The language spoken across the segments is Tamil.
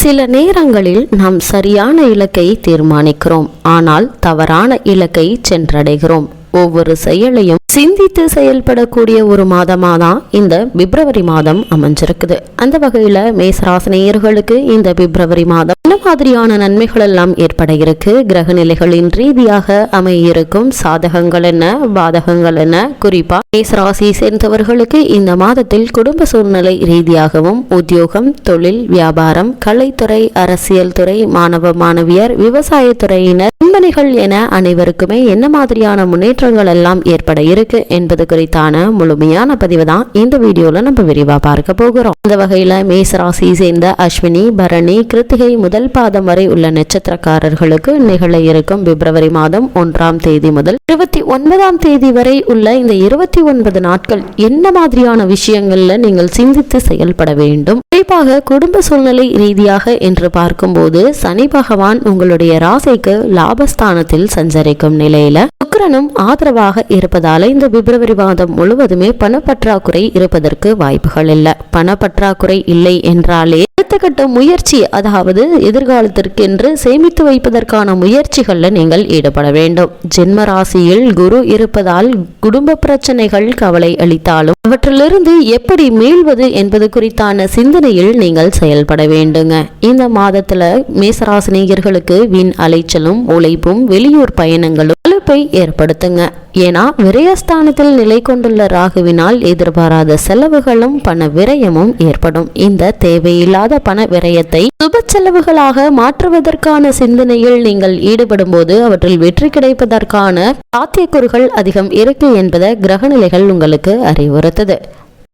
சில நேரங்களில் நாம் சரியான இலக்கை தீர்மானிக்கிறோம். ஆனால் தவறான இலக்கை சென்றடைகிறோம். ஒவ்வொரு செயலையும் சிந்தித்து செயல்படக்கூடிய ஒரு மாதமாக தான் இந்த பிப்ரவரி மாதம் அமைஞ்சிருக்குது. அந்த வகையில் மேசராசினியர்களுக்கு இந்த பிப்ரவரி மாதம் என்ன மாதிரியான நன்மைகள் எல்லாம் ஏற்பட இருக்கு? கிரக நிலைகளின் ரீதியாக அமையிருக்கும் சாதகங்கள் என்ன? பாதகங்கள் என்ன? குறிப்பா மேசராசி சேர்ந்தவர்களுக்கு இந்த மாதத்தில் குடும்ப சூழ்நிலை ரீதியாகவும் உத்தியோகம் தொழில் வியாபாரம் கலைத்துறை அரசியல் துறை மாணவ மாணவியர் விவசாயத்துறையினர் கம்பெனிகள் என அனைவருக்குமே என்ன மாதிரியான மாற்றங்கள் எல்லாம் ஏற்பட இருக்கு என்பது குறித்தான முழுமையான பதிவு தான் இந்த வீடியோல நம்ம விரிவாக பார்க்க போகிறோம். இந்த வகையில மேசராசி சேர்ந்த அஸ்வினி பரணி கிருத்திகை முதல் பாதம் வரை உள்ள நட்சத்திரக்காரர்களுக்கு நிகழ இருக்கும் பிப்ரவரி மாதம் ஒன்றாம் தேதி முதல் இருபத்தி ஒன்பதாம் தேதி வரை உள்ள இந்த இருபத்தி ஒன்பது நாட்கள் என்ன மாதிரியான விஷயங்கள்ல நீங்கள் சிந்தித்து செயல்பட வேண்டும்? குறிப்பாக குடும்ப சூழ்நிலை ரீதியாக என்று பார்க்கும்போது சனி பகவான் உங்களுடைய ராசிக்கு லாபஸ்தானத்தில் சஞ்சரிக்கும் நிலையில சுக்கிரனும் ஆதரவாக இருப்பதால இந்த பிப்ரவரி மாதம் முழுவதுமே பணப்பற்றாக்குறை இருப்பதற்கு வாய்ப்புகள் இல்லை. பணப்பற்றாக்குறை இல்லை என்றாலே அடுத்த கட்ட முயற்சி அதாவது எதிர்காலத்திற்கென்று சேமித்து வைப்பதற்கான முயற்சிகளில் நீங்கள் ஈடுபட வேண்டும். ஜென்ம ராசியில் குரு இருப்பதால் குடும்ப பிரச்சனைகள் கவலை அளித்தாலும் அவற்றிலிருந்து எப்படி மீள்வது என்பது குறித்தான சிந்தனையில் நீங்கள் செயல்பட வேண்டுங்க. இந்த மாதத்துல மேசராசினியர்களுக்கு வீண் அலைச்சலும் உழைப்பும் வெளியூர் பயணங்களும் பாதிப்பை ஏற்படுத்துங்க. ஏன்னா விரயஸ்தானத்தில் நிலை கொண்டுள்ள ராகுவினால் எதிர்பாராத செலவுகளும் பண விரயமும் ஏற்படும். இந்த தேவையில்லாத பண விரயத்தை சுப செலவுகளாக மாற்றுவதற்கான சிந்தனையில் நீங்கள் ஈடுபடும் போது அவற்றில் வெற்றி கிடைப்பதற்கான சாத்தியக்கூறுகள் அதிகம் இருக்கு என்பதை கிரகநிலைகள் உங்களுக்கு அறிவுறுத்துது.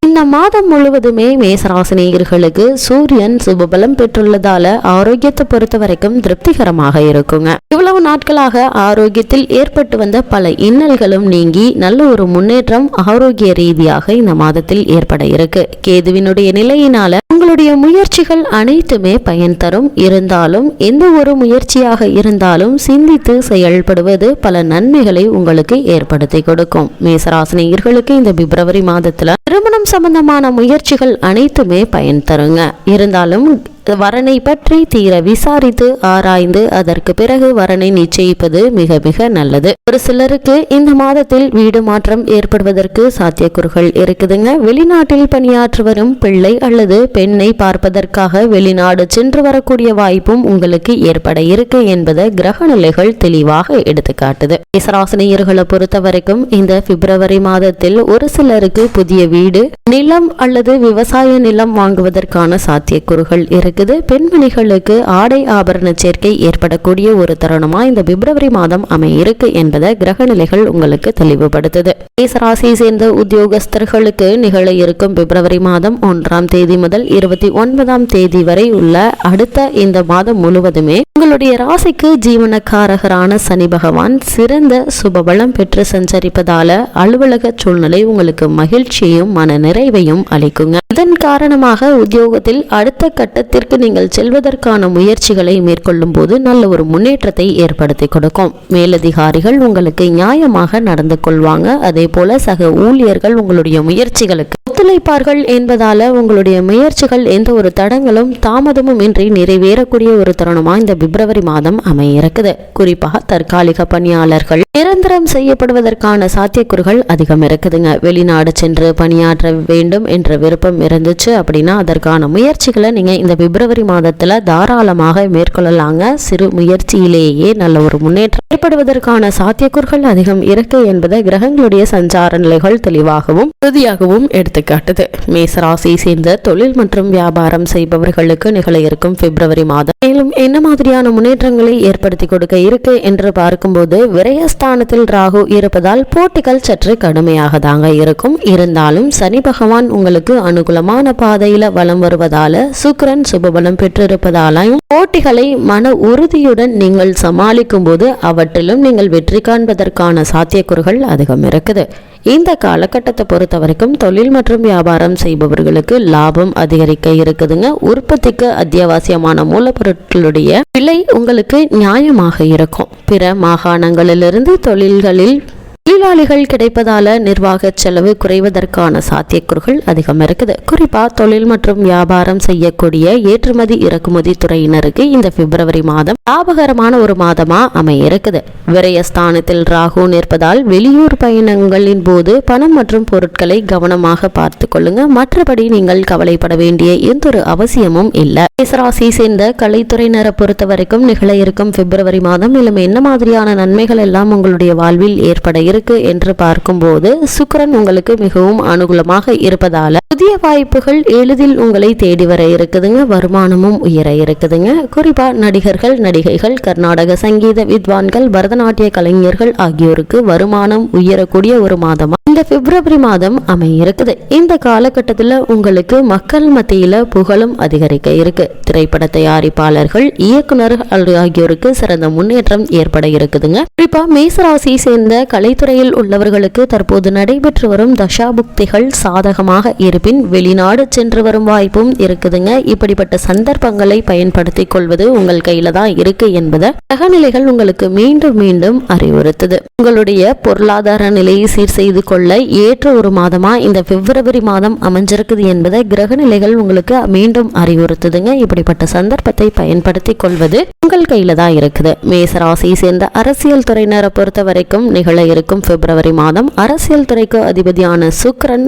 இந்த மாதம் முழுவதுமே மேசராசினியர்களுக்கு சூரியன் சுபபலம் பெற்றுள்ளதால ஆரோக்கியத்தை பொறுத்த வரைக்கும் திருப்திகரமாக இருக்குங்க. இவ்வளவு நாட்களாக ஆரோக்கியத்தில் ஏற்பட்டு வந்த பல இன்னல்களும் நீங்கி நல்ல ஒரு முன்னேற்றம் ஆரோக்கிய ரீதியாக இந்த மாதத்தில் ஏற்பட இருக்கு. கேதுவினுடைய நிலையினால உங்களுடைய முயற்சிகள் அனைத்துமே பயன் தரும். இருந்தாலும் எந்த ஒரு முயற்சியாக இருந்தாலும் சிந்தித்து செயல்படுவது பல நன்மைகளை உங்களுக்கு ஏற்படுத்தி கொடுக்கும். மேசராசினியர்களுக்கு இந்த பிப்ரவரி மாதத்துல திருமணம் சம்பந்தமான முயற்சிகள் அனைத்துமே பயன் தருங்க. இருந்தாலும் வரனை பற்றி தீர விசாரித்து ஆராய்ந்து அதற்கு பிறகு வரனை நிச்சயிப்பது மிக மிக நல்லது. ஒரு சிலருக்கு இந்த மாதத்தில் வீடு மாற்றம் ஏற்படுவதற்கு சாத்தியக்கூறுகள் இருக்குதுங்க. வெளிநாட்டில் பணியாற்றி வரும் பிள்ளை அல்லது பெண்ணை பார்ப்பதற்காக வெளிநாடு சென்று வரக்கூடிய வாய்ப்பும் உங்களுக்கு ஏற்பட இருக்கு என்பதை கிரக நிலைகள் தெளிவாக எடுத்துக்காட்டுது. இசராசினியர்களை பொறுத்த வரைக்கும் இந்த பிப்ரவரி மாதத்தில் ஒரு சிலருக்கு புதிய வீடு நிலம் அல்லது விவசாய நிலம் வாங்குவதற்கான சாத்தியக்கூறுகள் இருக்குது. பெண்மணிகளுக்கு ஆடை ஆபரண சேர்க்கை ஏற்படக்கூடிய ஒரு தருணமா இந்த பிப்ரவரி மாதம் அமையிருக்கு என்பதை கிரக நிலைகள் உங்களுக்கு தெளிவுபடுத்துது. மேசராசியை சேர்ந்த உத்தியோகஸ்தர்களுக்கு நிகழ இருக்கும் பிப்ரவரி மாதம் ஒன்றாம் தேதி முதல் இருபத்தி ஒன்பதாம் தேதி வரை உள்ள அடுத்த இந்த மாதம் முழுவதுமே உங்களுடைய ராசிக்கு ஜீவனக்காரகரான சனி பகவான் சிறந்த சுபபலம் பெற்று சஞ்சரிப்பதால அலுவலக சூழ்நிலை உங்களுக்கு மகிழ்ச்சியும் மன நிறைவையும் அளிக்குங்க. இதன் காரணமாக உத்தியோகத்தில் அடுத்த கட்டத்திற்கு நீங்கள் செல்வதற்கான முயற்சிகளை மேற்கொள்ளும் போது நல்ல ஒரு முன்னேற்றத்தை ஏற்படுத்தி கொடுக்கும். மேலதிகாரிகள் உங்களுக்கு நியாயமாக நடந்து கொள்வாங்க. அதே போல சக ஊழியர்கள் உங்களுடைய முயற்சிகளுக்கு ஒத்துழைப்பார்கள் என்பதால உங்களுடைய முயற்சிகள் எந்த ஒரு தடங்களும் தாமதமும் இன்றி நிறைவேறக்கூடிய ஒரு தருணமாக இந்த பிப்ரவரி மாதம் அமைய இருக்குது குறிப்பாக தற்காலிக பணியாளர்கள். நிரந்தரம் செய்யப்படுவதற்கான சாத்தியக்கூறுகள் அதிகம் இருக்குதுங்க. வெளிநாடு சென்று பணியாற்ற வேண்டும் என்ற விருப்பம் இருந்துச்சு அப்படின்னா அதற்கான முயற்சிகளை நீங்கள் இந்த பிப்ரவரி மாதத்தில் தாராளமாக மேற்கொள்ளலாங்க. சிறு முயற்சியிலேயே நல்ல ஒரு முன்னேற்றம் ஏற்படுவதற்கான சாத்தியக்கூறுகள் அதிகம் இருக்கு என்பதை கிரகங்களுடைய சஞ்சார நிலைகள் தெளிவாகவும் உறுதியாகவும் காட்டுது மேசராசியை சேர்ந்த தொழில் மற்றும் வியாபாரம் செய்பவர்களுக்கு நிகழ இருக்கும் பிப்ரவரி மாதம். மேலும் என்ன மாதிரியான முன்னேற்றங்களை ஏற்படுத்தி கொடுக்க இருக்கு என்று பார்க்கும்போது விரயஸ்தானத்தில் ராகு இருப்பதால் போட்டிகள் சற்று கடுமையாக தாங்க இருக்கும். இருந்தாலும் சனி பகவான் உங்களுக்கு அனுகூலமான பாதையில வலம் வருவதால சுக்கரன் சுபபலம் பெற்றிருப்பதாலையும் போட்டிகளை மன உறுதியுடன் நீங்கள் சமாளிக்கும் போது அவற்றிலும் நீங்கள் வெற்றி காண்பதற்கான சாத்தியக்கூறுகள் அதிகம் இருக்குது. இந்த காலகட்டத்தை பொறுத்த வரைக்கும் தொழில் மற்றும் வியாபாரம் செய்பவர்களுக்கு லாபம் அதிகரிக்க இருக்குதுங்க. உற்பத்திக்கு அத்தியாவசியமான மூலப்பொருட்களுடைய விலை உங்களுக்கு நியாயமாக இருக்கும். பிற மாகாணங்களிலிருந்து தொழில்களில் தொழிலாளிகள் கிடைப்பதால நிர்வாக செலவு குறைவதற்கான சாத்தியக்கூறுகள் அதிகம் இருக்குது. குறிப்பா தொழில் மற்றும் வியாபாரம் செய்யக்கூடிய ஏற்றுமதி இறக்குமதி துறையினருக்கு இந்த பிப்ரவரி மாதம் லாபகரமான ஒரு மாதமா அமைய இருக்குது விரயஸ்தானத்தில் ராகு நிற்பதால் வெளியூர் பயணங்களின் போது பணம் மற்றும் பொருட்களை கவனமாக பார்த்து கொள்ளுங்க. மற்றபடி நீங்கள் கவலைப்பட வேண்டிய எந்த ஒரு அவசியமும் இல்லை. மேசராசி சேர்ந்த கலைத்துறையினரை பொறுத்த வரைக்கும் நிகழ இருக்கும் பிப்ரவரி மாதம் மேலும் என்ன மாதிரியான நன்மைகள் எல்லாம் உங்களுடைய வாழ்வில் ஏற்பட இருக்கு என்று பார்க்கும்போது சுக்கிரன் உங்களுக்கு மிகவும் அனுகூலமாக இருப்பதால புதிய வாய்ப்புகள் எளிதில் உங்களை தேடி வர இருக்குதுங்க. வருமானமும் உயர இருக்குதுங்க. குறிப்பா நடிகர்கள் நடிகைகள் கர்நாடக சங்கீத வித்வான்கள் பரதநாட்டிய கலைஞர்கள் ஆகியோருக்கு வருமானம் உயரக்கூடிய ஒரு மாதமா? இந்த பிப்ரவரி மாதம் அமையிருக்குது. இந்த காலகட்டத்தில் உங்களுக்கு மக்கள் மத்தியில் புகழும் அதிகரிக்க இருக்கு. திரைப்பட தயாரிப்பாளர்கள் இயக்குனர் ஆகியோருக்கு சிறந்த முன்னேற்றம் ஏற்பட இருக்குதுங்க. குறிப்பா மேசராசியை சேர்ந்த கலைத்துறையில் உள்ளவர்களுக்கு தற்போது நடைபெற்று வரும் தசாபுக்திகள் சாதகமாக இருப்பின் வெளிநாடு சென்று வரும் வாய்ப்பும் இருக்குதுங்க. இப்படிப்பட்ட சந்தர்ப்பங்களை பயன்படுத்திக் கொள்வது உங்கள் கையில தான் இருக்கு என்பதை கிரகநிலைகள் உங்களுக்கு மீண்டும் மீண்டும் அறிவுறுத்துது. உங்களுடைய பொருளாதார நிலையை சீர் செய்து கொள்ள ஏற்ற ஒரு மாதமா இந்த பிப்ரவரி மாதம் அமைஞ்சிருக்குது என்பதை கிரகநிலைகள் உங்களுக்கு மீண்டும் அறிவுறுத்துதுங்க. இப்படிப்பட்ட சந்தர்ப்பத்தை பயன்படுத்தி கொள்வது உங்கள் கையில தான் இருக்குது. மேசராசியை சேர்ந்த அரசியல் துறையினரை பொறுத்த வரைக்கும் நிகழ இருக்கும் பிப்ரவரி மாதம் அரசியல் துறைக்கு அதிபதியான சுக்ரன்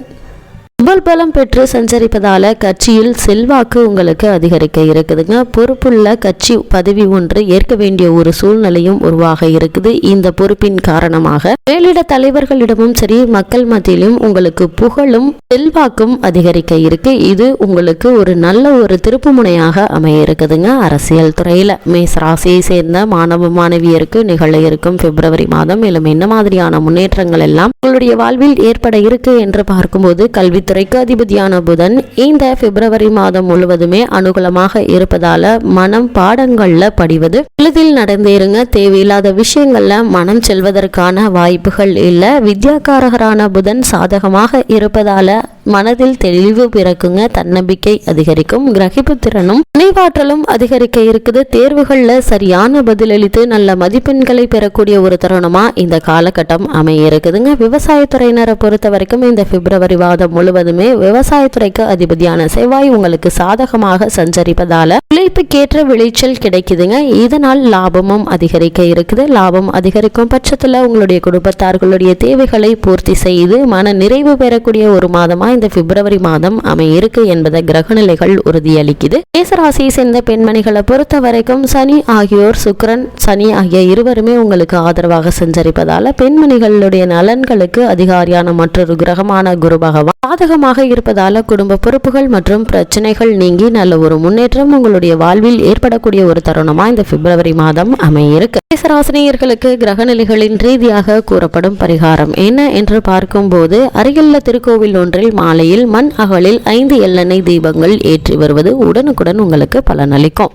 கும்பல் பலம் பெற்று சஞ்சரிப்பதால கட்சியில் செல்வாக்கு உங்களுக்கு அதிகரிக்க இருக்குதுங்க. பொறுப்புள்ள கட்சி பதவி ஒன்று ஏற்க வேண்டிய ஒரு சூழ்நிலையும் உருவாக இருக்குது. இந்த பொறுப்பின் காரணமாக மேலிட தலைவர்களிடமும் சரி மக்கள் மத்தியிலும் உங்களுக்கு புகழும் செல்வாக்கும் அதிகரிக்க இருக்கு. இது உங்களுக்கு ஒரு நல்ல ஒரு திருப்பு முனையாக அமைய இருக்குதுங்க. அரசியல் துறையில மேச ராசியை சேர்ந்த மாணவ மாணவியருக்கு நிகழ இருக்கும் பிப்ரவரி மாதம். மேலும் என்ன மாதிரியான முன்னேற்றங்கள் எல்லாம் உங்களுடைய வாழ்வில் ஏற்பட இருக்கு என்று பார்க்கும்போது கல்வி துறைக்கு அதிபதியான புதன் இந்த பிப்ரவரி மாதம் முழுவதுமே அனுகூலமாக இருப்பதால மனம் பாடங்கள்ல படிவது எளிதில் நடந்தேறுங்க. தேவையில்லாத விஷயங்கள்ல மனம் செல்வதற்கான வாய்ப்புகள் இல்லை. வித்யாகாரகரான புதன் சாதகமாக இருப்பதால மனதில் தெளிவு பிறக்குங்க தன்னம்பிக்கை அதிகரிக்கும். கிரகிப்பு திறனும் நினைவாற்றலும் அதிகரிக்க இருக்குது. தேர்வுகளில் சரியான பதிலளித்து நல்ல மதிப்பெண்களை பெறக்கூடிய ஒரு தருணமா இந்த காலகட்டம் அமைய இருக்குதுங்க விவசாயத்துறையினரை பொறுத்த வரைக்கும் இந்த பிப்ரவரி மாதம் முழுவதுமே விவசாயத்துறைக்கு அதிபதியான செவ்வாய் உங்களுக்கு சாதகமாக சஞ்சரிப்பதால உழைப்புக்கேற்ற விளைச்சல் கிடைக்குதுங்க. இதனால் லாபமும் அதிகரிக்க இருக்குது. லாபம் அதிகரிக்கும் பட்சத்தில் உங்களுடைய குடும்பத்தார்களுடைய தேவைகளை பூர்த்தி செய்து மன நிறைவு பெறக்கூடிய ஒரு மாதமா இந்த பிப்ரவரி மாதம் அமையிருக்கு என்பதை கிரகநிலைகள் உறுதியளிக்குது. மேசராசியை சேர்ந்த பெண்மணிகளை பொறுத்த வரைக்கும் சனி ஆகியோர் சுக்ரன் சனி ஆகிய இருவருமே உங்களுக்கு ஆதரவாக சஞ்சரிப்பதால பெண்மணிகளுடைய நலன்களுக்கு அதிகாரியான மற்றொரு கிரகமான குரு பகவான். சாதகமாக இருப்பதால குடும்ப பொறுப்புகள் மற்றும் பிரச்சனைகள் நீங்கி நல்ல ஒரு முன்னேற்றம் உங்களுடைய வாழ்வில் ஏற்படக்கூடிய ஒரு தருணமா இந்த பிப்ரவரி மாதம் அமையிருக்கு. மேசராசினியர்களுக்கு கிரகநிலைகளின் ரீதியாக கூறப்படும் பரிகாரம் என்ன என்று பார்க்கும்போது அருகிலுள்ள திருக்கோவில் ஒன்றில் மாலையில் மண் அகலில் ஐந்து எள்ளெண்ணெய் தீபங்கள் ஏற்றி வருவது உடனுக்குடன் உங்களுக்கு பலனளிக்கும்.